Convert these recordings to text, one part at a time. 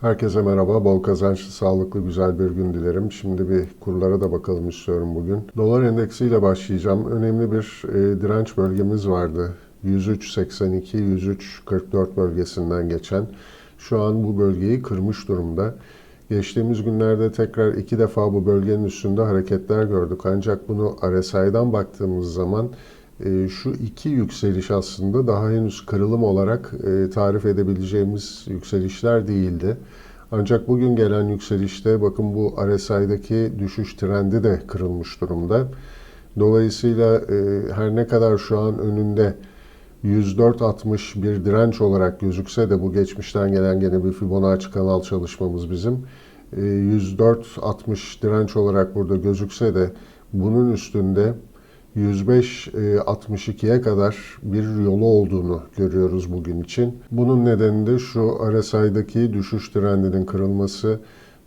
Herkese merhaba, bol kazançlı, sağlıklı, güzel bir gün dilerim. Şimdi bir kurlara da bakalım istiyorum bugün. Dolar endeksiyle başlayacağım. Önemli bir e, direnç bölgemiz vardı. 103.82-103.44 bölgesinden geçen. Şu an bu bölgeyi kırmış durumda. Geçtiğimiz günlerde tekrar iki defa bu bölgenin üstünde hareketler gördük. Ancak bunu RSI'dan baktığımız zaman e, şu iki yükseliş aslında daha henüz kırılım olarak e, tarif edebileceğimiz yükselişler değildi. Ancak bugün gelen yükselişte bakın bu RSI'daki düşüş trendi de kırılmış durumda. Dolayısıyla e, her ne kadar şu an önünde 104.60 bir direnç olarak gözükse de bu geçmişten gelen gene bir Fibonacci kanal çalışmamız bizim. 104.60 direnç olarak burada gözükse de bunun üstünde 105-62'ye kadar bir yolu olduğunu görüyoruz bugün için. Bunun nedeni de şu RSI'daki düşüş trendinin kırılması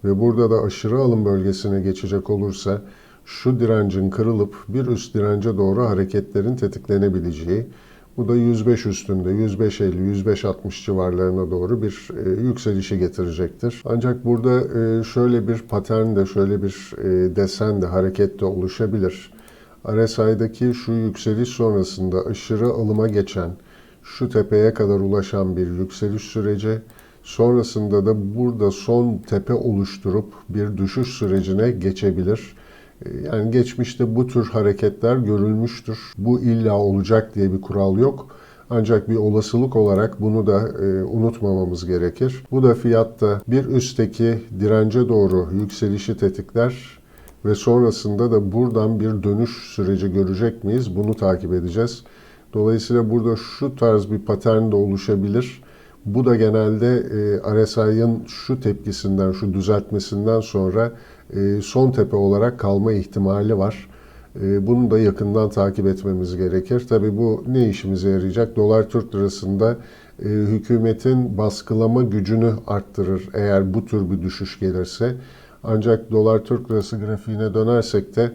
ve burada da aşırı alım bölgesine geçecek olursa şu direncin kırılıp bir üst dirence doğru hareketlerin tetiklenebileceği. Bu da 105 üstünde 105.50-105.60 civarlarına doğru bir e, yükselişi getirecektir. Ancak burada e, şöyle bir patern de şöyle bir e, desen de harekette oluşabilir. RSI'daki şu yükseliş sonrasında aşırı alıma geçen, şu tepeye kadar ulaşan bir yükseliş süreci, sonrasında da burada son tepe oluşturup bir düşüş sürecine geçebilir. Yani geçmişte bu tür hareketler görülmüştür. Bu illa olacak diye bir kural yok. Ancak bir olasılık olarak bunu da e, unutmamamız gerekir. Bu da fiyatta bir üstteki dirence doğru yükselişi tetikler ve sonrasında da buradan bir dönüş süreci görecek miyiz? Bunu takip edeceğiz. Dolayısıyla burada şu tarz bir patern de oluşabilir. Bu da genelde e, RSI'ın şu tepkisinden, şu düzeltmesinden sonra e, son tepe olarak kalma ihtimali var. E, bunu da yakından takip etmemiz gerekir. Tabi bu ne işimize yarayacak? Dolar Türk lirasında e, hükümetin baskılama gücünü arttırır eğer bu tür bir düşüş gelirse. Ancak dolar Türk lirası grafiğine dönersek de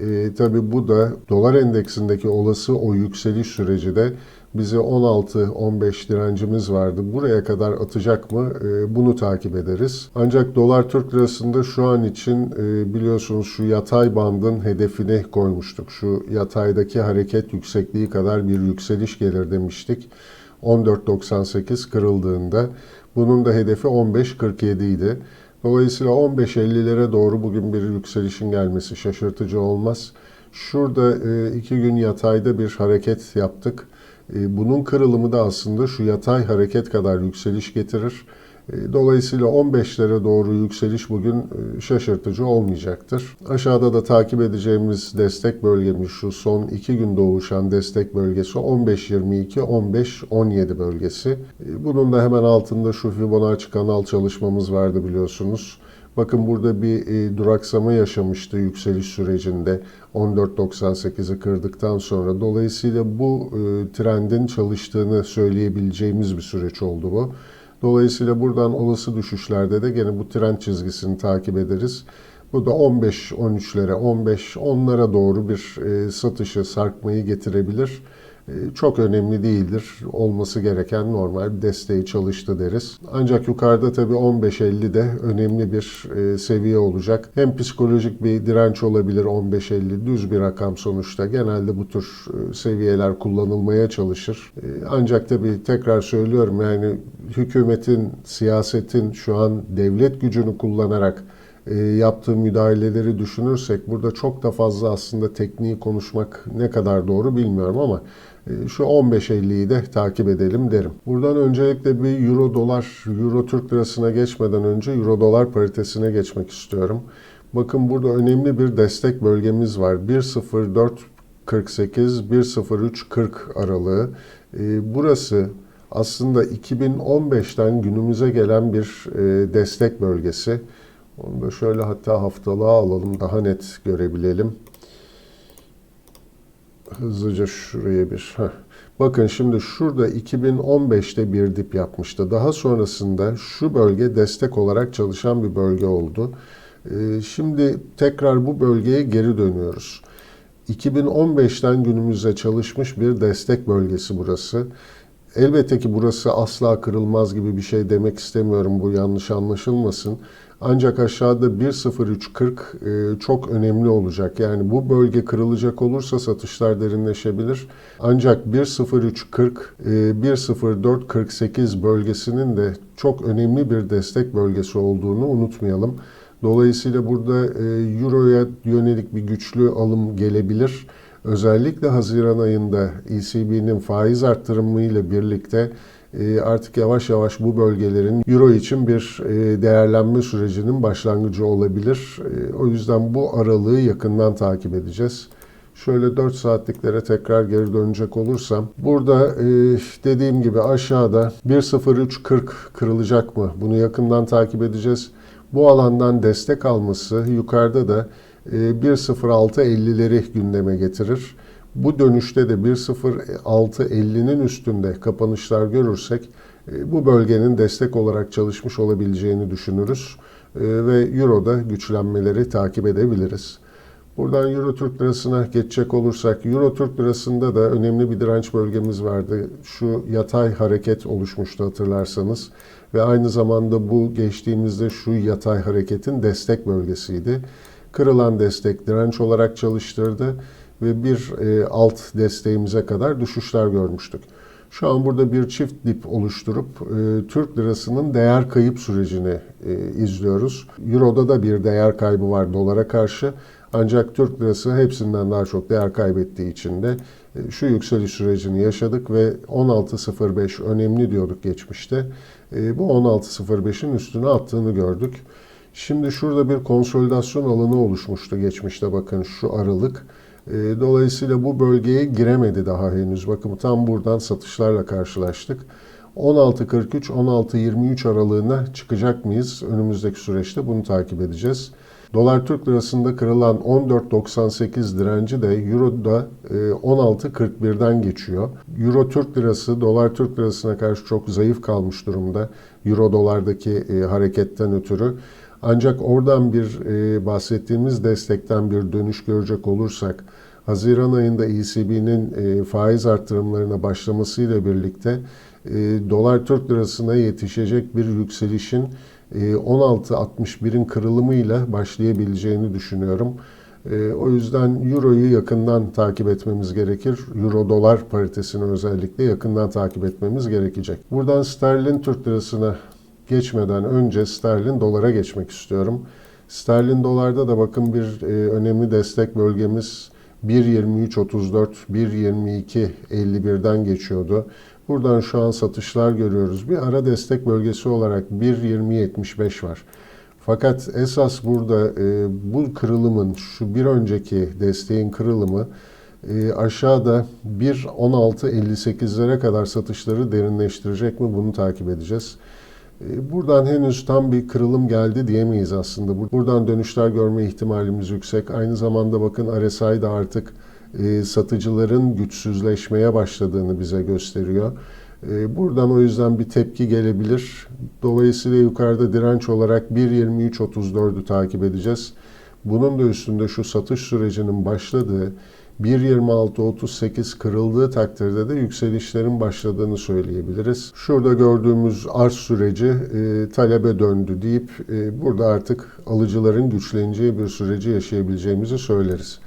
e, tabii bu da dolar endeksindeki olası o yükseliş süreci de bize 16-15 direncimiz vardı. Buraya kadar atacak mı? E, bunu takip ederiz. Ancak dolar Türk lirasında şu an için e, biliyorsunuz şu yatay bandın hedefini koymuştuk. Şu yataydaki hareket yüksekliği kadar bir yükseliş gelir demiştik. 14.98 kırıldığında bunun da hedefi 15.47 idi. Dolayısıyla 15.50'lere doğru bugün bir yükselişin gelmesi şaşırtıcı olmaz. Şurada e, iki gün yatayda bir hareket yaptık. E, bunun kırılımı da aslında şu yatay hareket kadar yükseliş getirir. E, dolayısıyla 15'lere doğru yükseliş bugün e, şaşırtıcı olmayacaktır. Aşağıda da takip edeceğimiz destek bölgemiz şu son 2 günde oluşan destek bölgesi 15-22-15-17 bölgesi. E, bunun da hemen altında şu Fibonacci kanal çalışmamız vardı biliyorsunuz. Bakın burada bir duraksama yaşamıştı yükseliş sürecinde 14.98'i kırdıktan sonra. Dolayısıyla bu trendin çalıştığını söyleyebileceğimiz bir süreç oldu bu. Dolayısıyla buradan olası düşüşlerde de gene bu trend çizgisini takip ederiz. Bu da 15-13'lere, 15-10'lara doğru bir e, satışı, sarkmayı getirebilir. E, çok önemli değildir. Olması gereken normal desteği çalıştı deriz. Ancak yukarıda tabii 15-50 de önemli bir e, seviye olacak. Hem psikolojik bir direnç olabilir 15-50 düz bir rakam sonuçta. Genelde bu tür e, seviyeler kullanılmaya çalışır. Ancak tabii tekrar söylüyorum yani hükümetin, siyasetin şu an devlet gücünü kullanarak yaptığı müdahaleleri düşünürsek burada çok da fazla aslında tekniği konuşmak ne kadar doğru bilmiyorum ama e, şu 15.50'yi de takip edelim derim. Buradan öncelikle bir euro dolar, euro Türk lirasına geçmeden önce euro dolar paritesine geçmek istiyorum. Bakın burada önemli bir destek bölgemiz var. 1.04.48-1.03.40 aralığı. E, burası aslında 2015'ten günümüze gelen bir e, destek bölgesi. Onu da şöyle hatta haftalığa alalım daha net görebilelim hızlıca şuraya bir. Heh. Bakın şimdi şurada 2015'te bir dip yapmıştı. Daha sonrasında şu bölge destek olarak çalışan bir bölge oldu. Ee, şimdi tekrar bu bölgeye geri dönüyoruz. 2015'ten günümüze çalışmış bir destek bölgesi burası. Elbette ki burası asla kırılmaz gibi bir şey demek istemiyorum. Bu yanlış anlaşılmasın. Ancak aşağıda 1.0340 e, çok önemli olacak. Yani bu bölge kırılacak olursa satışlar derinleşebilir. Ancak 1.0340, e, 1.0448 bölgesinin de çok önemli bir destek bölgesi olduğunu unutmayalım. Dolayısıyla burada e, Euro'ya yönelik bir güçlü alım gelebilir. Özellikle Haziran ayında ECB'nin faiz arttırımıyla birlikte e, artık yavaş yavaş bu bölgelerin Euro için bir e, değerlenme sürecinin başlangıcı olabilir. E, o yüzden bu aralığı yakından takip edeceğiz. Şöyle 4 saatliklere tekrar geri dönecek olursam burada dediğim gibi aşağıda 1.0340 kırılacak mı? Bunu yakından takip edeceğiz. Bu alandan destek alması yukarıda da 1.0650'leri gündeme getirir. Bu dönüşte de 1.0650'nin üstünde kapanışlar görürsek e, bu bölgenin destek olarak çalışmış olabileceğini düşünürüz e, ve Euro'da güçlenmeleri takip edebiliriz. Buradan Euro Türk Lirası'na geçecek olursak Euro Türk Lirası'nda da önemli bir direnç bölgemiz vardı. Şu yatay hareket oluşmuştu hatırlarsanız ve aynı zamanda bu geçtiğimizde şu yatay hareketin destek bölgesiydi. Kırılan destek direnç olarak çalıştırdı ve bir e, alt desteğimize kadar düşüşler görmüştük. Şu an burada bir çift dip oluşturup e, Türk lirasının değer kayıp sürecini e, izliyoruz. Euro'da da bir değer kaybı var dolara karşı. Ancak Türk lirası hepsinden daha çok değer kaybettiği için de e, şu yükseliş sürecini yaşadık ve 16.05 önemli diyorduk geçmişte. E, bu 16.05'in üstüne attığını gördük. Şimdi şurada bir konsolidasyon alanı oluşmuştu geçmişte bakın şu aralık. E, dolayısıyla bu bölgeye giremedi daha henüz. Bakın tam buradan satışlarla karşılaştık. 16.43-16.23 aralığına çıkacak mıyız? Önümüzdeki süreçte bunu takip edeceğiz. Dolar Türk lirasında kırılan 14.98 direnci de Euro'da 16.41'den geçiyor. Euro Türk lirası dolar Türk lirasına karşı çok zayıf kalmış durumda. Euro dolardaki e, hareketten ötürü. Ancak oradan bir e, bahsettiğimiz destekten bir dönüş görecek olursak Haziran ayında ECB'nin e, faiz arttırımlarına başlamasıyla birlikte e, dolar Türk lirasına yetişecek bir yükselişin e, 16.61'in kırılımıyla başlayabileceğini düşünüyorum. E, o yüzden Euro'yu yakından takip etmemiz gerekir. Euro dolar paritesini özellikle yakından takip etmemiz gerekecek. Buradan sterlin Türk lirasına geçmeden önce sterlin dolara geçmek istiyorum. Sterlin dolarda da bakın bir e, önemli destek bölgemiz 1.23.34, 1.22.51'den geçiyordu. Buradan şu an satışlar görüyoruz. Bir ara destek bölgesi olarak 1.20.75 var. Fakat esas burada e, bu kırılımın, şu bir önceki desteğin kırılımı e, aşağıda 1.16.58'lere kadar satışları derinleştirecek mi bunu takip edeceğiz. E, buradan henüz tam bir kırılım geldi diyemeyiz aslında. Buradan dönüşler görme ihtimalimiz yüksek. Aynı zamanda bakın RSI de artık e, satıcıların güçsüzleşmeye başladığını bize gösteriyor. E, buradan o yüzden bir tepki gelebilir. Dolayısıyla yukarıda direnç olarak 1.23.34'ü takip edeceğiz. Bunun da üstünde şu satış sürecinin başladığı 1.26.38 kırıldığı takdirde de yükselişlerin başladığını söyleyebiliriz. Şurada gördüğümüz arz süreci e, talebe döndü deyip e, burada artık alıcıların güçleneceği bir süreci yaşayabileceğimizi söyleriz.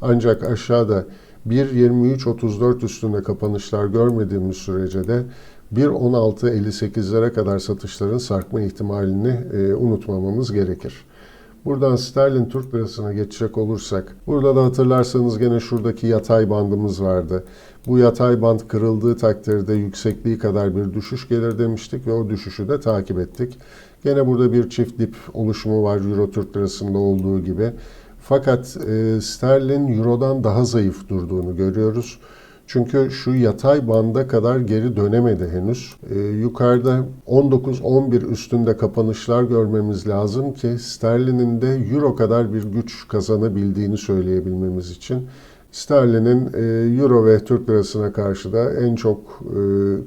Ancak aşağıda 1.23.34 üstünde kapanışlar görmediğimiz sürece de 1.16.58'lere kadar satışların sarkma ihtimalini e, unutmamamız gerekir. Buradan sterlin Türk lirasına geçecek olursak, burada da hatırlarsanız gene şuradaki yatay bandımız vardı. Bu yatay band kırıldığı takdirde yüksekliği kadar bir düşüş gelir demiştik ve o düşüşü de takip ettik. Gene burada bir çift dip oluşumu var Euro Türk lirasında olduğu gibi. Fakat e, sterlin Euro'dan daha zayıf durduğunu görüyoruz. Çünkü şu yatay banda kadar geri dönemedi henüz. Ee, yukarıda 19-11 üstünde kapanışlar görmemiz lazım ki sterlinin de euro kadar bir güç kazanabildiğini söyleyebilmemiz için. Sterlinin e, euro ve Türk lirasına karşı da en çok e,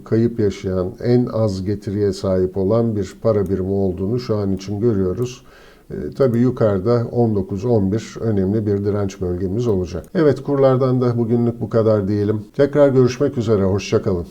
kayıp yaşayan, en az getiriye sahip olan bir para birimi olduğunu şu an için görüyoruz. E, tabii yukarıda 19-11 önemli bir direnç bölgemiz olacak. Evet kurlardan da bugünlük bu kadar diyelim. Tekrar görüşmek üzere, hoşçakalın.